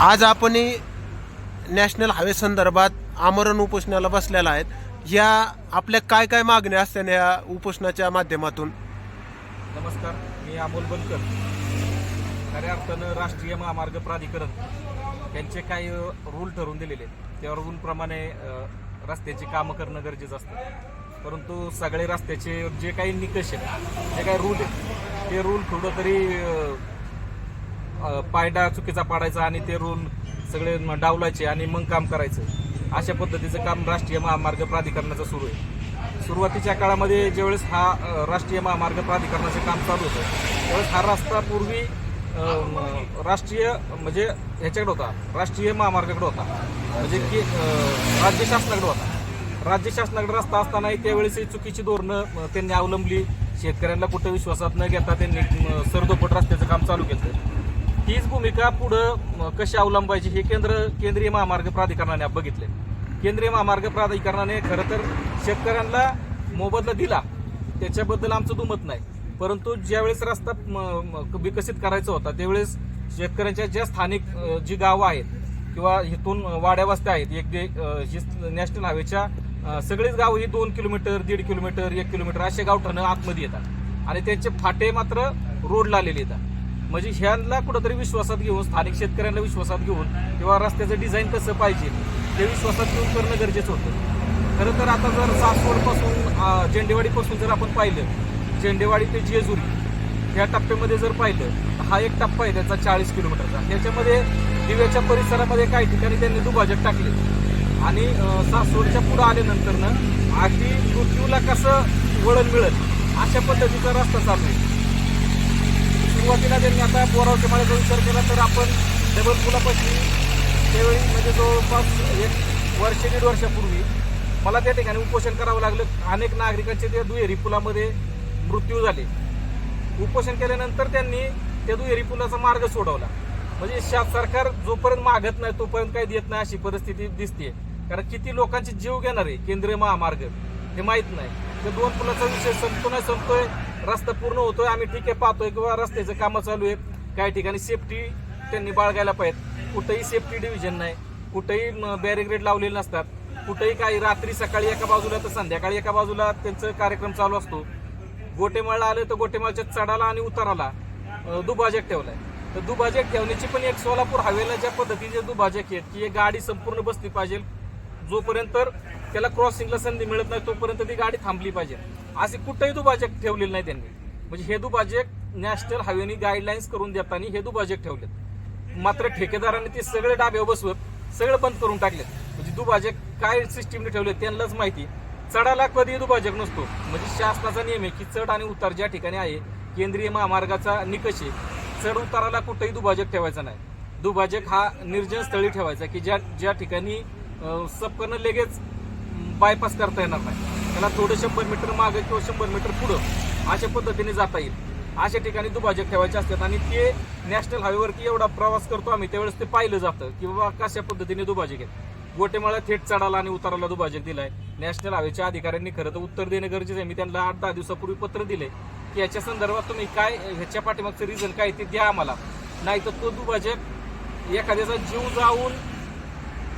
आज आपण national highway संदर्भात आमरण उपोषणाला बसलेला आहेत. या आपल्या काय काय मागण्या असतात या उपोषणाच्या माध्यमातून? नमस्कार मी अमोल बनकर. खऱ्या अर्थानं राष्ट्रीय महामार्ग प्राधिकरण त्यांचे काही रूल ठरवून दिलेले आहेत. त्या रूलप्रमाणे रस्त्याची कामं करणं गरजेचं असतं. परंतु सगळे रस्त्याचे जे काही निकष आहेत जे काही रूल आहेत ते रूल थोडं तरी पायडा चुकीचा पाडायचा आणि ते रून सगळे डावलायचे आणि मग काम करायचं. अशा पद्धतीचं काम राष्ट्रीय महामार्ग प्राधिकरणाचं सुरू आहे. सुरुवातीच्या काळामध्ये ज्यावेळेस हा राष्ट्रीय महामार्ग प्राधिकरणाचे काम चालू होतं त्यावेळेस हा रस्ता पूर्वी राष्ट्रीय म्हणजे ह्याच्याकडे होता राष्ट्रीय महामार्गाकडे होता. म्हणजे की राज्य शासनाकडे होता. राज्य शासनाकडे रस्ता असतानाही त्यावेळेस चुकीची धोरणं त्यांनी अवलंबली. शेतकऱ्यांना कुठं विश्वासात न घेता त्यांनी सरदोपट रस्त्याचं काम चालू केलं. हीच भूमिका पुढं कशी अवलंबायची हे केंद्र केंद्रीय महामार्ग प्राधिकरणाने बघितले. केंद्रीय महामार्ग प्राधिकरणाने खरं तर शेतकऱ्यांना मोबदला दिला. त्याच्याबद्दल आमचं दुमत नाही. परंतु ज्यावेळेस रस्ता म, विकसित करायचा होता त्यावेळेस शेतकऱ्यांच्या ज्या स्थानिक जी गावं आहेत किंवा इथून वाड्या वस्त्या आहेत एक जे जी नॅशनल हायवेच्या सगळीच गावं ही दोन किलोमीटर दीड किलोमीटर एक किलोमीटर असे गावठाणं आतमध्ये येतात. आणि त्यांचे फाटे मात्र रोडला आलेले येतात. म्हणजे ह्यांना कुठंतरी विश्वासात घेऊन स्थानिक शेतकऱ्यांना विश्वासात घेऊन किंवा रस्त्याचं डिझाईन कसं पाहिजे ते विश्वासात घेऊन करणं गरजेचं होतं. खरं तर आता जर सासवडपासून झेंडेवाडीपासून जर आपण पाहिलं झेंडेवाडी ते जेजुरी ह्या टप्प्यामध्ये जर पाहिलं तर हा एक टप्पा आहे त्याचा चाळीस किलोमीटरचा. त्याच्यामध्ये दिव्याच्या परिसरामध्ये काही ठिकाणी त्यांनी दुभाजक टाकले. आणि सासवडच्या पुढं आल्यानंतरनं आधी मृत्यूला कसं वळण मिळेल अशा पद्धतीचा रस्ता चालू आहे. सुरुवातीला त्यांनी आता बोरावच्या माळ्याचा विचार केला तर आपण डबल पुलापाशी त्यावेळी म्हणजे जवळपास एक वर्ष दीड वर्षापूर्वी मला त्या ठिकाणी उपोषण करावं लागलं. अनेक नागरिकांचे त्या दुहेरी पुलामध्ये मृत्यू झाले. उपोषण केल्यानंतर त्यांनी त्या दुहेरी पुलाचा मार्ग सोडवला. म्हणजे शा सरकार जोपर्यंत मागत नाही तोपर्यंत काही देत नाही अशी परिस्थिती दिसते कारण किती लोकांचे जीव घेणार आहे केंद्रीय महामार्ग हे माहीत नाही. ते दोन पुलाचा विषय संपतो नाही संपतोय. रस्ता पूर्ण होतोय. आम्ही ठीक आहे पाहतोय किंवा रस्त्याचं कामं चालू आहे काही ठिकाणी सेफ्टी त्यांनी बाळगायला पाहिजे कुठेही सेफ्टी डिव्हिजन नाही. कुठेही बॅरिग्रेड लावलेले नसतात. कुठेही काही रात्री सकाळी एका बाजूला तर संध्याकाळी एका बाजूला त्यांचा कार्यक्रम चालू असतो. गोटेमाळला आलं तर गोटेमाळच्या चढाला आणि उताराला दुभाजक ठेवलाय. तर दुभाजक ठेवण्याची पण एक सोलापूर हवेला ज्या पद्धतीचे दुभाजक आहेत की एक गाडी संपूर्ण बसली पाहिजे जोपर्यंत त्याला क्रॉसिंगला संधी मिळत नाही तोपर्यंत ती गाडी थांबली पाहिजे. असे कुठंही दुभाजक ठेवलेले नाही त्यांनी. म्हणजे हे दुभाजक नॅशनल हायवेनी गाईडलाईन्स करून देताना हे दुभाजक ठेवलेत. मात्र ठेकेदारांनी ते सगळे डाब्यावर बसवत सगळं बंद करून टाकलेत. म्हणजे दुभाजक काय सिस्टीमने ठेवले त्यांनाच माहिती. चढाला कधी दुभाजक नसतो. म्हणजे शासनाचा नियम आहे की चढ आणि उतार ज्या ठिकाणी आहे केंद्रीय महामार्गाचा निकष आहे चढ उताराला कुठंही दुभाजक ठेवायचा नाही. दुभाजक हा निर्जन स्थळी ठेवायचा की ज्या ज्या ठिकाणी अं, लगेच बायपास करता येणार नाही. त्याला थोडं शंभर मीटर मागे किंवा शंभर मीटर पुढं अशा पद्धतीने जाता येईल. अशा ठिकाणी दुभाजक ठेवायचे असतात आणि ते नॅशनल हायवेवरती एवढा प्रवास करतो आम्ही त्यावेळेस ते पाहिलं जातं की बाबा कशा पद्धतीने दुभाजक आहेत. गोटेमाळा थेट चढाला आणि उताराला दुभाजक दिलाय. नॅशनल हायवेच्या अधिकाऱ्यांनी खरं तर उत्तर देणं गरजेचं आहे. मी त्यांना आठ दहा दिवसापूर्वी पत्र दिले की याच्या संदर्भात तुम्ही काय ह्याच्या पाठीमागचं रिझन काय ते द्या आम्हाला. नाही तर तो दुभाजक एखाद्याचा जीव जाऊन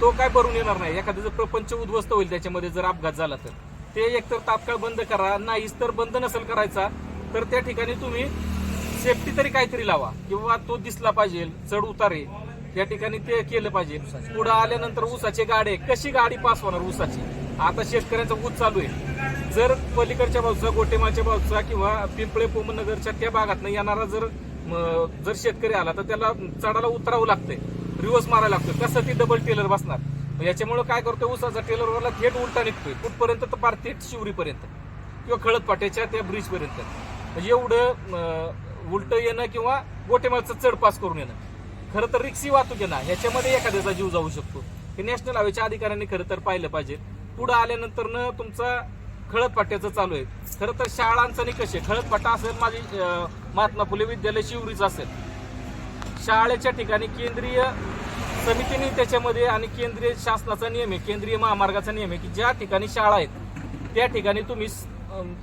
तो काय भरून येणार नाही. एखाद्याचं प्रपंच उद्ध्वस्त होईल त्याच्यामध्ये जर अपघात झाला तर. ते एकतर तात्काळ बंद करा. नाहीच तर बंद नसेल करायचा तर त्या ठिकाणी तुम्ही सेफ्टी तरी काहीतरी लावा. किंवा तो दिसला पाहिजे चढ उतारे या ठिकाणी ते केलं पाहिजे. पुढे आल्यानंतर ऊसाचे गाडे कशी गाडी पास होणार ऊसाची? आता शेतकऱ्यांचा ऊस चालू आहे. जर पलीकडच्या बाजूचा गोटेमाच्या बाजूचा किंवा पिंपळे पोमनगरच्या त्या भागात येणारा जर जर शेतकरी आला तर त्याला चढायला उतरावं लागतंय. रिव्हर्स मारायला लागतो कसं ती डबल टेलर बसणार. मग याच्यामुळे काय करतोय? उसाचा टेलरवरला थेट उलटा निघतोय. कुठपर्यंत? तर पार थेट शिवरीपर्यंत. किंवा खळदपाट्याच्या त्या ब्रिजपर्यंत म्हणजे एवढं उलट येणं किंवा गोटेमाळचं चढ पास करून येणं. खरं तर रिक्षी वाहतूक येणं ह्याच्यामध्ये एखाद्याचा जीव जाऊ शकतो. हे नॅशनल हायवेच्या अधिकाऱ्यांनी खरं तर पाहिलं पाहिजे. पुढं आल्यानंतर न तुमचा खळदपाट्याचं चालू आहे. खरं तर शाळांचा निकष आहे. खळदपाटा असेल माझी महात्मा फुले विद्यालय शिवरीचं असेल. शाळेच्या ठिकाणी केंद्रीय समितीने त्याच्यामध्ये आणि केंद्रीय शासनाचा नियम आहे केंद्रीय महामार्गाचा नियम आहे की ज्या ठिकाणी शाळा आहेत त्या ठिकाणी तुम्ही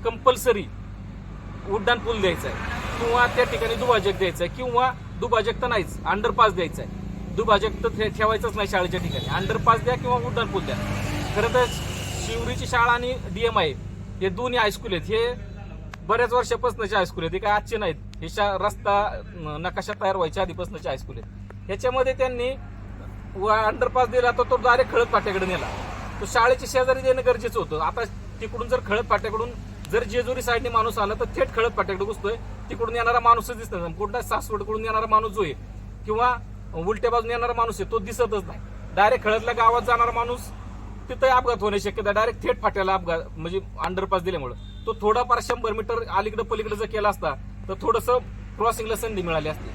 कंपल्सरी उड्डाण पूल द्यायचा आहे. किंवा त्या ठिकाणी दुभाजक द्यायचं आहे किंवा दुभाजक तर नाहीच अंडरपास द्यायचा आहे. दुभाजक तर ठेवायचंच नाही शाळेच्या ठिकाणी. अंडरपास द्या किंवा उड्डाण पूल द्या. खरं तर शिवरीची शाळा आणि डीएमआय हे दोन्ही हायस्कूल आहेत. हे बऱ्याच वर्षापासूनचे हायस्कूल आहेत. हे काय आजचे नाहीत. हे शा रस्ता नकाशा तयार व्हायच्या आधीपासूनचे हायस्कूल आहेत. ह्याच्यामध्ये त्यांनी अंडरपास दिला तर तो डायरेक्ट खळद फाट्याकडे नेला. तो शाळेच्या शेजारी देणं गरजेचं होतं. आता तिकडून जर खळद फाट्याकडून जर जेजुरी साईडने माणूस आला तर थेट खळद फाट्याकडे घुसतोय. तिकडून येणारा माणूसच दिसत नाही. कुठला सासवडकडून येणारा माणूस जो आहे किंवा उलट्या बाजून येणारा माणूस आहे तो दिसतच नाही. डायरेक्ट खळदल्या गावात जाणारा माणूस तिथे अपघात होण्याची शक्यता डायरेक्ट थेट फाट्याला अपघात म्हणजे अंडरपास दिल्यामुळे. तो थोडाफार शंभर मीटर अलीकडे पलीकडे जर केला असता तर थोडस क्रॉसिंगला संधी मिळाली असती.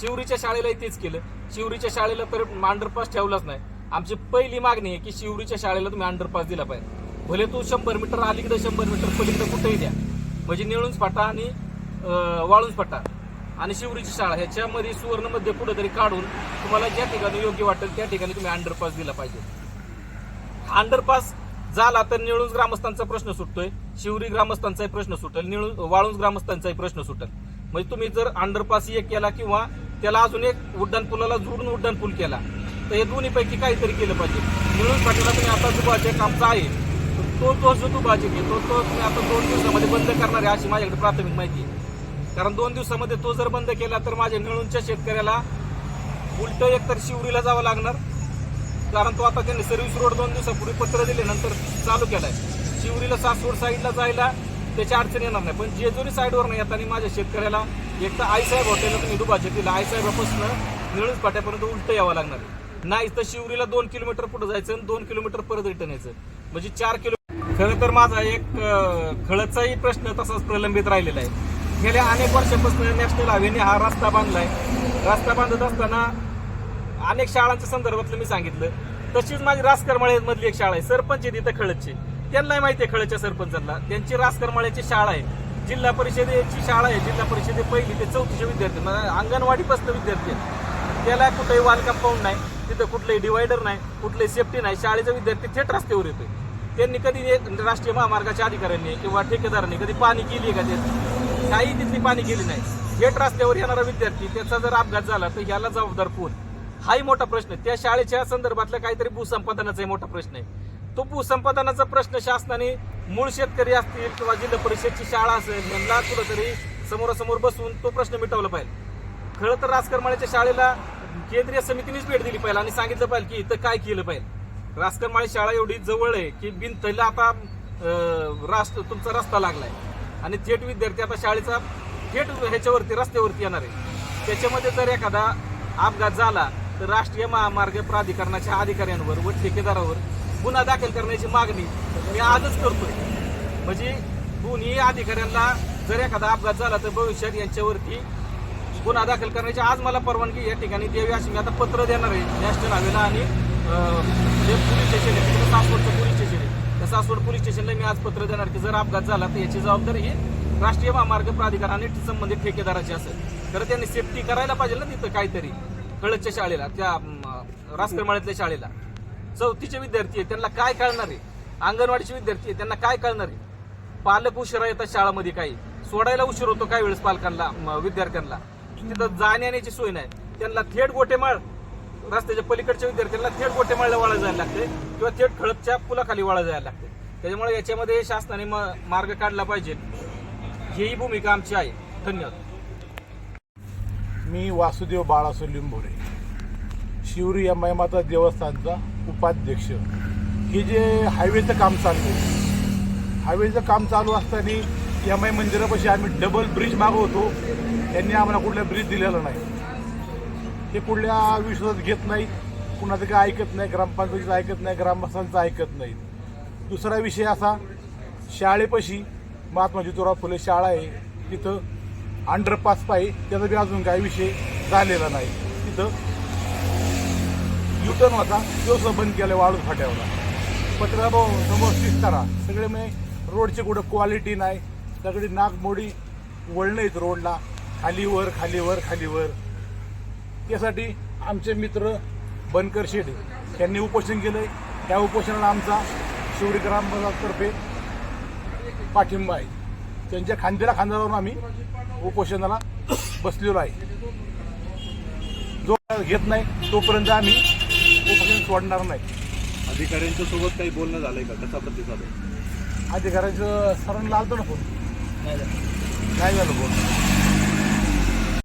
शिवरीच्या शाळेलाही तेच केलं. शिवरीच्या शाळेला तर अंडरपास ठेवलाच नाही. आमची पहिली मागणी आहे की शिवरीच्या शाळेला तुम्ही अंडरपास दिला पाहिजे. भले तू शंभर मीटर अलीकडे शंभर मीटर पलीकडे कुठेही द्या. म्हणजे निळूनच फाटा आणि वाळूनच फाटा आणि शिवरीची शाळा ह्याच्यामध्ये सुवर्णमध्ये कुठेतरी काढून तुम्हाला ज्या ठिकाणी योग्य वाटेल त्या ठिकाणी तुम्ही अंडरपास दिला पाहिजे. अंडरपास झाला तर निळूज ग्रामस्थांचा प्रश्न सुटतोय. शिवरी ग्रामस्थांचाही प्रश्न सुटेल निळू वाळूंज ग्रामस्थांचाही प्रश्न सुटेल. म्हणजे तुम्ही जर अंडरपास एक केला किंवा त्याला अजून एक उड्डाणपुलाला जुडून जोडून केला तर हे दोन्हीपैकी काहीतरी केलं पाहिजे. निळून पाटीला तुम्ही आता दुबाचे कामचा आहे. तो तो जो दुबाचे आहे तो तो तुम्ही आता दोन दिवसामध्ये बंद करणार आहे अशी माझ्याकडे प्राथमिक माहिती आहे. कारण दोन दिवसामध्ये तो जर बंद केला तर माझ्या निळूंच्या शेतकऱ्याला उलट एकतर शिवरीला जावं लागणार. कारण तो आता त्यांनी सर्व्हिस रोड दोन दिवसापूर्वी पत्र दिले नंतर चालू केलाय. शिवरीला सासवड साईडला जायला त्याच्या अडचण येणार नाही. पण जेजुरी साईडवर नाही येताना माझ्या शेतकऱ्याला एक तर आईसाहेब हॉटेलला तुम्ही दुभाचे दिला. आईसाहेबापासून निळूस फाट्यापर्यंत उलटं यावं लागणार नाही तर शिवरीला दोन किलोमीटर पुढे जायचं आणि दोन किलोमीटर परत रिटर्न यायचं. म्हणजे चार किलो खरं तर माझा एक अं, खळदचाही प्रश्न तसाच प्रलंबित राहिलेला आहे. गेल्या अनेक वर्षापासून नॅशनल हायवेने हा रस्ता बांधलाय. रस्ता बांधत असताना अनेक शाळांच्या संदर्भातलं मी सांगितलं. तशीच माझी रासकरमाळे मधली एक शाळा आहे सरपंच आहे तिथं खळदची त्यांनाही माहिती आहे खळदच्या सरपंचांना. त्यांची रासकरमाळ्याची शाळा आहे. जिल्हा परिषदेची शाळा आहे. जिल्हा परिषदे पहिली ते चौथीचे विद्यार्थी म्हणजे अंगणवाडीपासून विद्यार्थी आहेत. त्याला कुठंही वाल कंपाऊंड नाही. तिथं कुठलंही डिवायडर नाही. कुठलंही सेफ्टी नाही. शाळेचा विद्यार्थी थेट रस्त्यावर येतोय. त्यांनी कधी राष्ट्रीय महामार्गाच्या अधिकाऱ्यांनी किंवा ठेकेदारांनी कधी पाणी केली का त्यात काही तिथली पाणी केली नाही. थेट रस्त्यावर येणारा विद्यार्थी त्याचा जर अपघात झाला तर याला जबाबदार कोण? हाही मोठा प्रश्न आहे. त्या शाळेच्या संदर्भातला काहीतरी भूसंपादनाचाही मोठा प्रश्न आहे. तो भूसंपादनाचा प्रश्न शासनाने मूळ शेतकरी असतील किंवा जिल्हा परिषदची शाळा असेल यांना कुठंतरी समोरासमोर बसून तो प्रश्न मिटवला पाहिजे. खरं तर राजकरमाळ्याच्या शाळेला केंद्रीय समितीनेच भेट दिली पाहिजे आणि सांगितलं पाहिजे की इथं काय केलं पाहिजे. राजकरमाळी शाळा एवढी जवळ आहे की बिनतला आता राष्ट्र रास्त तुमचा रस्ता लागलाय. आणि थेट विद्यार्थी आता शाळेचा थेट ह्याच्यावरती रस्त्यावरती येणार आहे. त्याच्यामध्ये जर एखादा अपघात झाला तर राष्ट्रीय महामार्ग प्राधिकरणाच्या अधिकाऱ्यांवर व ठेकेदारावर गुन्हा दाखल करण्याची मागणी मी आजच करतोय. म्हणजे दोन्ही अधिकाऱ्यांना जर एखादा अपघात झाला तर भविष्यात यांच्यावरती गुन्हा दाखल करण्याची आज मला परवानगी या ठिकाणी द्यावी अशी मी आता पत्र देणार आहे. नॅशनल हायवेला आणि जे पोलीस स्टेशन आहे तिकडे सासवडचं पोलीस स्टेशन आहे. त्या सासवड पोलीस स्टेशनला मी आज पत्र देणार की जर अपघात झाला तर याची जबाबदारी ही राष्ट्रीय महामार्ग प्राधिकरणाने संबंधित ठेकेदाराची असेल. तर त्यांनी सेफ्टी करायला पाहिजे ना तिथं काहीतरी. कळतच्या शाळेला त्या राजकरमाळ्यातल्या शाळेला. चौथीचे विद्यार्थी आहेत त्यांना काय कळणार आहे? अंगणवाडीचे विद्यार्थी आहेत त्यांना काय कळणार आहे? पालक उशिरा येतात शाळामध्ये काही. सोडायला उशीर होतो काही वेळेस पालकांना विद्यार्थ्यांना. तिथं जाण्या येण्याची सोय नाही. त्यांना थेट गोटेमाळ रस्त्याच्या पलीकडच्या विद्यार्थ्यांना थेट गोटेमाळला वाळा जायला लागते किंवा थेट खळपच्या पुलाखाली वाळा जायला लागते. त्याच्यामुळे याच्यामध्ये शासनाने म- मार्ग काढला पाहिजे. ही भूमिका आमची आहे. धन्यवाद. मी वासुदेव बाळासो लिंबोरे. शिवरी या माता देवस्थानचा उपाध्यक्ष. हे जे हायवेचं काम चालू आहे. हायवेचं काम चालू असताना एम आय मंदिरापाशी आम्ही डबल ब्रिज मागवतो. त्यांनी आम्हाला कुठला ब्रिज दिलेला नाही. हे कुठल्या विश्वासात घेत नाही कुणाचं काय ऐकत नाही. ग्रामपंचायतीचं ऐकत नाही. ग्रामस्थांचं ऐकत नाही दुसरा विषय असा शाळेपाशी महात्मा ज्योतिराव फुले शाळा आहे. तिथं अंडरपास पाहिजे. त्याचा बी अजून काही विषय झालेला नाही. तिथं युटर्न होता तो सुद्धा बंद केला वाळू फाट्यावर. पत्राभाऊ समोर शिस्तारा सगळे म्हणजे रोडची कुठं क्वालिटी नाही. सगळी नागमोडी वळणं आहेत रोडला. खालीवर खालीवर खालीवर. त्यासाठी आमचे मित्र बनकर शेठ यांनी उपोषण केलंय. त्या उपोषणाला आमचा शिवडी ग्रामपंचायततर्फे पाठिंबा आहे. त्यांच्या खांद्याला खांदा लावून आम्ही उपोषणाला बसलेलो आहे. जो घेत नाही तोपर्यंत आम्ही उपोषण सोडणार नाही. अधिकाऱ्यांच्या सोबत काही बोलणं झालंय का? कसा प्रतिसाद आहे? अधिकाऱ्याचं सरांना लावतो ना फोन नाही झालं. फोन